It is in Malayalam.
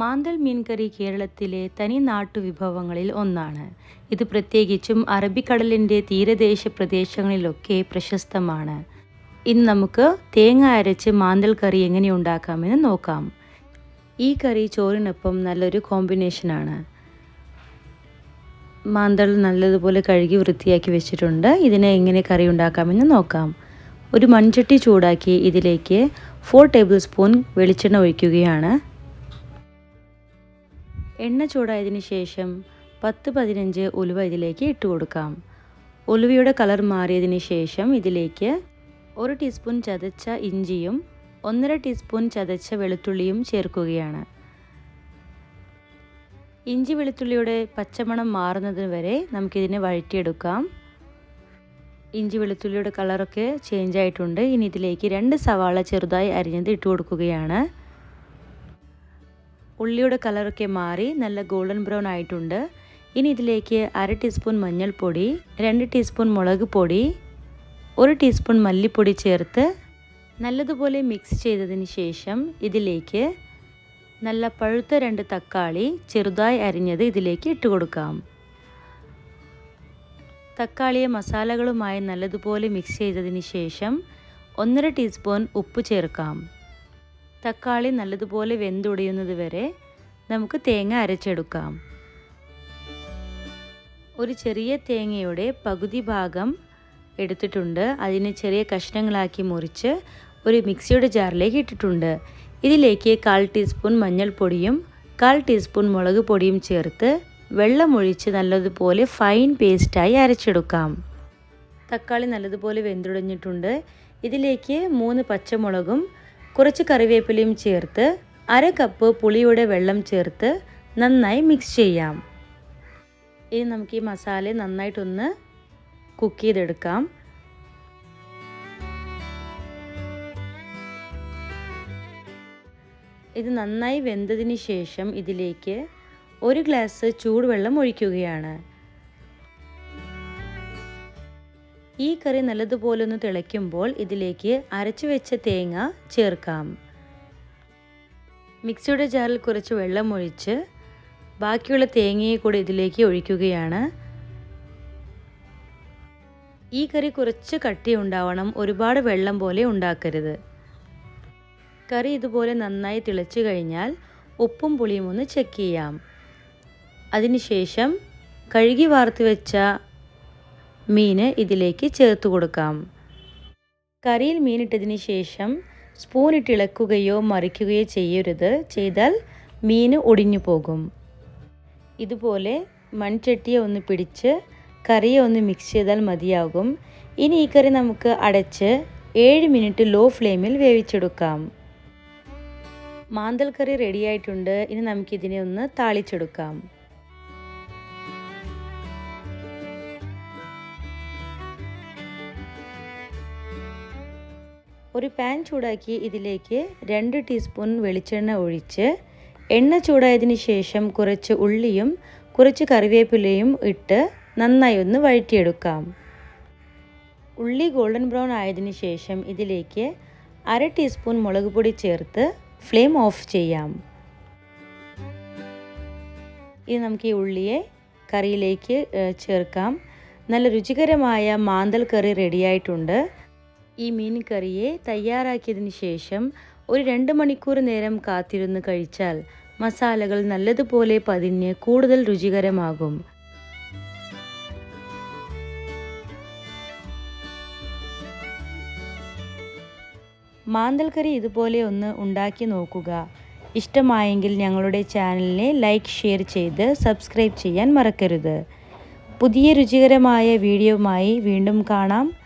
മാന്തൽ മീൻകറി കേരളത്തിലെ തനി നാട്ടുവിഭവങ്ങളിൽ ഒന്നാണ്. ഇത് പ്രത്യേകിച്ചും അറബിക്കടലിന്റെ തീരദേശ പ്രദേശങ്ങളിലൊക്കെ പ്രശസ്തമാണ്. ഇന്ന് നമുക്ക് തേങ്ങ അരച്ച് മാന്തൽ കറി എങ്ങനെ ഉണ്ടാക്കാമെന്ന് നോക്കാം. ഈ കറി ചോറിനൊപ്പം നല്ലൊരു കോമ്പിനേഷനാണ് മാന്തൾ നല്ലതുപോലെ കഴുകി വൃത്തിയാക്കി വെച്ചിട്ടുണ്ട്. ഇതിനെ എങ്ങനെ കറി ഉണ്ടാക്കാമെന്ന് നോക്കാം. ഒരു മൺചട്ടി ചൂടാക്കി ഇതിലേക്ക് ഫോർ ടേബിൾ സ്പൂൺ വെളിച്ചെണ്ണ ഒഴിക്കുകയാണ്. എണ്ണ ചൂടായതിനു ശേഷം പത്ത് പതിനഞ്ച് ഉലുവ ഇതിലേക്ക് ഇട്ട് കൊടുക്കാം. ഉലുവയുടെ കളർ മാറിയതിന് ശേഷം ഇതിലേക്ക് ഒരു ടീസ്പൂൺ ചതച്ച ഇഞ്ചിയും ഒന്നര ടീസ്പൂൺ ചതച്ച വെളുത്തുള്ളിയും ചേർക്കുകയാണ്. ഇഞ്ചി വെളുത്തുള്ളിയുടെ പച്ചമണം മാറുന്നത് വരെ നമുക്കിതിനെ വഴറ്റിയെടുക്കാം. ഇഞ്ചി വെളുത്തുള്ളിയുടെ കളറൊക്കെ ചേഞ്ച് ആയിട്ടുണ്ട്. ഇനി ഇതിലേക്ക് രണ്ട് സവാള ചെറുതായി അരിഞ്ഞത് ഇട്ട് കൊടുക്കുകയാണ്. ഉള്ളിയുടെ കളറൊക്കെ മാറി നല്ല ഗോൾഡൻ ബ്രൗൺ ആയിട്ടുണ്ട്. ഇനി ഇതിലേക്ക് അര ടീസ്പൂൺ മഞ്ഞൾപ്പൊടി രണ്ട് ടീസ്പൂൺ മുളക് പൊടി ഒരു ടീസ്പൂൺ മല്ലിപ്പൊടി ചേർത്ത് നല്ലതുപോലെ മിക്സ് ചെയ്തതിന് ശേഷം ഇതിലേക്ക് നല്ല പഴുത്ത രണ്ട് തക്കാളി ചെറുതായി അരിഞ്ഞത് ഇതിലേക്ക് ഇട്ട് കൊടുക്കാം. തക്കാളിയെ മസാലകളുമായി നല്ലതുപോലെ മിക്സ് ചെയ്തതിന് ശേഷം ഒന്നര ടീസ്പൂൺ ഉപ്പ് ചേർക്കാം. തക്കാളി നല്ലതുപോലെ വെന്തുടയുന്നത് വരെ നമുക്ക് തേങ്ങ അരച്ചെടുക്കാം. ഒരു ചെറിയ തേങ്ങയുടെ പകുതി ഭാഗം എടുത്തിട്ടുണ്ട്. അതിനെ ചെറിയ കഷ്ണങ്ങളാക്കി മുറിച്ച് ഒരു മിക്സിയുടെ ജാറിലേക്ക് ഇട്ടിട്ടുണ്ട്. ഇതിലേക്ക് കാൽ ടീസ്പൂൺ മഞ്ഞൾപ്പൊടിയും കാൽ ടീസ്പൂൺ മുളക് പൊടിയും ചേർത്ത് വെള്ളമൊഴിച്ച് നല്ലതുപോലെ ഫൈൻ പേസ്റ്റായി അരച്ചെടുക്കാം. തക്കാളി നല്ലതുപോലെ വെന്തുടഞ്ഞിട്ടുണ്ട്. ഇതിലേക്ക് മൂന്ന് പച്ചമുളകും കുറച്ച് കറിവേപ്പിലയും ചേർത്ത് അര കപ്പ് പുളിയുടെ വെള്ളം ചേർത്ത് നന്നായി മിക്സ് ചെയ്യാം. ഇനി നമുക്ക് ഈ മസാല നന്നായിട്ടൊന്ന് കുക്ക് ചെയ്തെടുക്കാം. ഇത് നന്നായി വെന്തതിന് ശേഷം ഇതിലേക്ക് ഒരു ഗ്ലാസ് ചൂടുവെള്ളം ഒഴിക്കുകയാണ്. ഈ കറി നല്ലതുപോലെ ഒന്ന് തിളയ്ക്കുമ്പോൾ ഇതിലേക്ക് അരച്ചു വെച്ച തേങ്ങ ചേർക്കാം. മിക്സിയുടെ ജാറിൽ കുറച്ച് വെള്ളം ഒഴിച്ച് ബാക്കിയുള്ള തേങ്ങയെ കൂടി ഇതിലേക്ക് ഒഴിക്കുകയാണ്. ഈ കറി കുറച്ച് കട്ടി ഉണ്ടാവണം ഒരുപാട് വെള്ളം പോലെ ഉണ്ടാക്കരുത്. കറി ഇതുപോലെ നന്നായി തിളച്ചു കഴിഞ്ഞാൽ ഉപ്പും പുളിയും ഒന്ന് ചെക്ക് ചെയ്യാം. അതിനുശേഷം കഴുകി വാർത്തു വെച്ച മീൻ ഇതിലേക്ക് ചേർത്ത് കൊടുക്കാം. കറിയിൽ മീനിട്ടതിന് ശേഷം സ്പൂൺ ഇട്ട് ഇളക്കുകയോ മറിക്കുകയോ ചെയ്യരുത്. ചെയ്താൽ മീൻ ഒടിഞ്ഞു പോകും. ഇതുപോലെ മൺചട്ടിയെ ഒന്ന് പിടിച്ച് കറിയെ ഒന്ന് മിക്സ് ചെയ്താൽ മതിയാകും. ഇനി ഈ കറി നമുക്ക് അടച്ച് ഏഴ് മിനിറ്റ് ലോ ഫ്ലെയിമിൽ വേവിച്ചെടുക്കാം. മാന്തൽ കറി റെഡിയായിട്ടുണ്ട് ഇനി നമുക്കിതിനെ ഒന്ന് താളിച്ചെടുക്കാം. ഒരു പാൻ ചൂടാക്കി ഇതിലേക്ക് രണ്ട് ടീസ്പൂൺ വെളിച്ചെണ്ണ ഒഴിച്ച് എണ്ണ ചൂടായതിന് ശേഷം കുറച്ച് ഉള്ളിയും കുറച്ച് കറിവേപ്പിലയും ഇട്ട് നന്നായി ഒന്ന് വഴറ്റിയെടുക്കാം. ഉള്ളി ഗോൾഡൻ ബ്രൗൺ ആയതിനു ശേഷം ഇതിലേക്ക് അര ടീസ്പൂൺ മുളക് പൊടി ചേർത്ത് ഫ്ലെയിം ഓഫ് ചെയ്യാം. ഇനി നമുക്ക് ഈ ഉള്ളിയെ കറിയിലേക്ക് ചേർക്കാം. നല്ല രുചികരമായ മാന്തൽ കറി റെഡിയായിട്ടുണ്ട് ഈ മീൻ കറിയെ തയ്യാറാക്കിയതിന് ശേഷം ഒരു രണ്ട് മണിക്കൂർ നേരം കാത്തിരുന്ന് കഴിച്ചാൽ മസാലകൾ നല്ലതുപോലെ പതിഞ്ഞ് കൂടുതൽ രുചികരമാകും. മാന്തൽ ഇതുപോലെ ഒന്ന് ഉണ്ടാക്കി നോക്കുക. ഇഷ്ടമായെങ്കിൽ ഞങ്ങളുടെ ചാനലിനെ ലൈക്ക് ഷെയർ ചെയ്ത് സബ്സ്ക്രൈബ് ചെയ്യാൻ മറക്കരുത്. പുതിയ രുചികരമായ വീഡിയോയുമായി വീണ്ടും കാണാം.